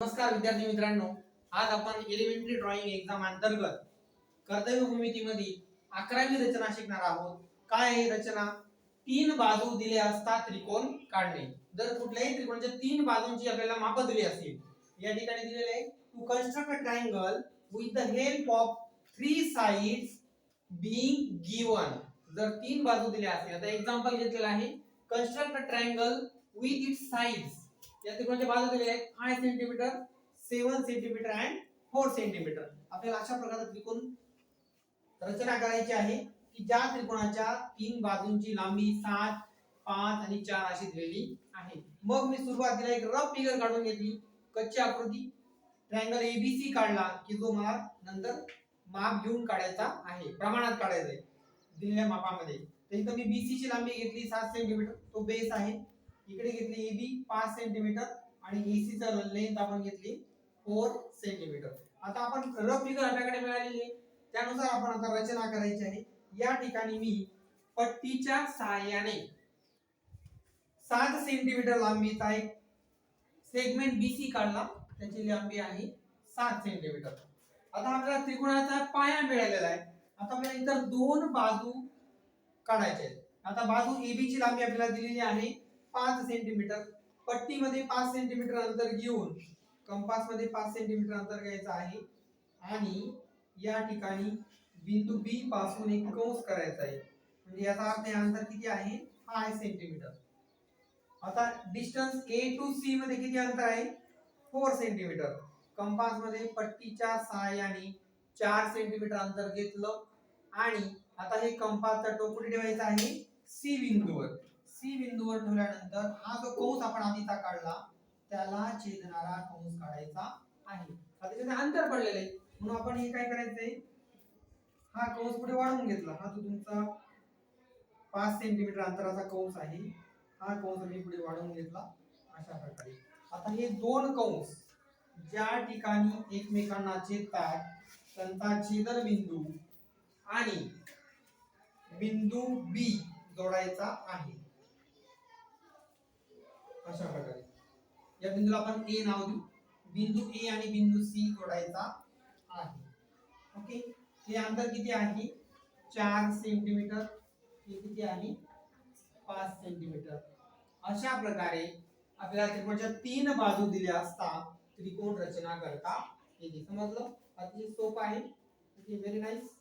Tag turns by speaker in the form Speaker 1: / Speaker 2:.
Speaker 1: नमस्कार विद्यार्थी मित्रांनो आज आपण एलिमेंटरी ड्रॉइंग एक्झाम अंतर्गत कर्तव्य भूमितीमध्ये अकरावी रचना शिकणार आहोत. काय आहे रचना? तीन बाजू दिले असता त्रिकोण काढणे. जर कुठल्याही त्रिकोणाच्या तीन बाजूंची आपल्याला माप दिली असेल या ठिकाणी दिलेले आहे to construct a triangle with the help of three sides being given जर तीन बाजू दिल्या असतील आता एक्झाम्पल घेतलेलं आहे. Construct a triangle with its sides या त्रिकोणाच्या बाजू दिले आहेत five centimetre seven centimetre and four centimetre आपल्याला अशा प्रकारचा त्रिकोण रचना करायची आहे की ज्या त्रिकोणाच्या तीन बाजूंची लांबी 7 5 आणि चार अशी दिलेली आहे. मग मी सुरुवातीला एक रफ फिगर काढून घेतली. कच्ची आकृती. ट्रायंगल एबीसी काढला की जो मला नंतर माप घेऊन काढायचा आहे. प्रमाणात काढायचा आहे दिलेल्या मापामध्ये. तर इथं मी बीसी ची लांबी घेतली सात सेंटीमीटर तो बेस आहे. इकडे घेतली एबी पाच सेंटीमीटर आणि एसी चा लेंथ आपण घेतली फोर सेंटीमीटर आता आपण रफ फिगर आपल्याकडे मिळालेली आहे. त्यानुसार आपण आता रचना करायची आहे. या ठिकाणी मी पट्टीच्या सहाय्याने सात सेंटीमीटर लांबीचा एक सेगमेंट बीसी काढला. त्याची लांबी आहे सात सेंटीमीटर आता आपल्याला त्रिकोणाचा पाया मिळालेला आहे. आता आपल्याला इतर दोन बाजू काढायचे आहेत. आता बाजू एबीची लांबी आपल्याला दिलेली आहे. पाच सेंटीमीटर पट्टीमध्ये पाच सेंटीमीटर अंतर घेऊन कंपासमध्ये 5 सेंटीमीटर अंतर घ्यायचं आहे. आणि या ठिकाणी बिंदू बी पासून एक कंस करायचा आहे. म्हणजे याचा अर्थ अंतर किती आहे? फाय सेंटीमीटर आता डिस्टन्स ए टू सी मध्ये किती अंतर आहे? फोर सेंटीमीटर कंपासमध्ये पट्टीच्या सहाय्याने चार सेंटीमीटर अंतर घेतलं. आणि आता हे कंपासचा टोक ठेवायचा आहे सी बिंदूवर. सी बिंदूवर ठेवल्यानंतर हा जो कंस आपण आधीचा काढला त्याला छेदणारा कंस काढायचा आहे. आता त्याचे अंतर पडलेलं आहे. म्हणून आपण हे काय करायचंय? हा कंस पुढे वाढवून घेतला. हा तो तुमचा पाच सेंटीमीटर अंतराचा कंस आहे हा कंस मी पुढे वाढवून घेतला अशा प्रकारे. आता हे दोन कंस ज्या ठिकाणी एकमेकांना छेदतात त्यांचा छेदन बिंदू आणि बिंदू बी जोडायचा आहे. अशा प्रकारे. या बिंदूला आपण ए नाव देऊ. बिंदू ए आणि बिंदू सी जोडायचा आहे. ओके हे अंतर किती आहे? चार सेंटीमीटर हे किती आहे? पाच सेंटीमीटर अशा प्रकारे आपल्याला त्रिकोणाच्या तीन बाजू दिल्या असता त्रिकोण रचना करता येते. समजलं? अतिशय सोपं आहे. Very nice